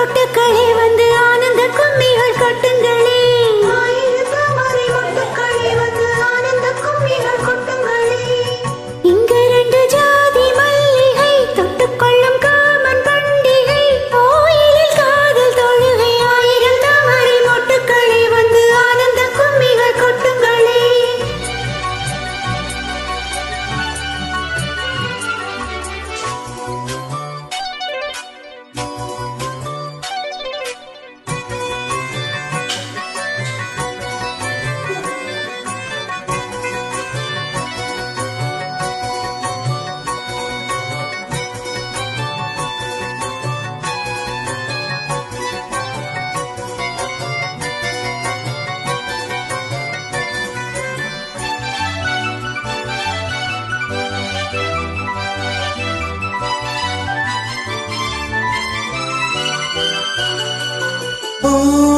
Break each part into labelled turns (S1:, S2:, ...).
S1: மொட்டுக்களே வந்து ஆனந்த கும்மிகள் கொட்டுங்களே.
S2: Oh.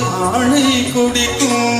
S2: ஆணை குடிக்கும்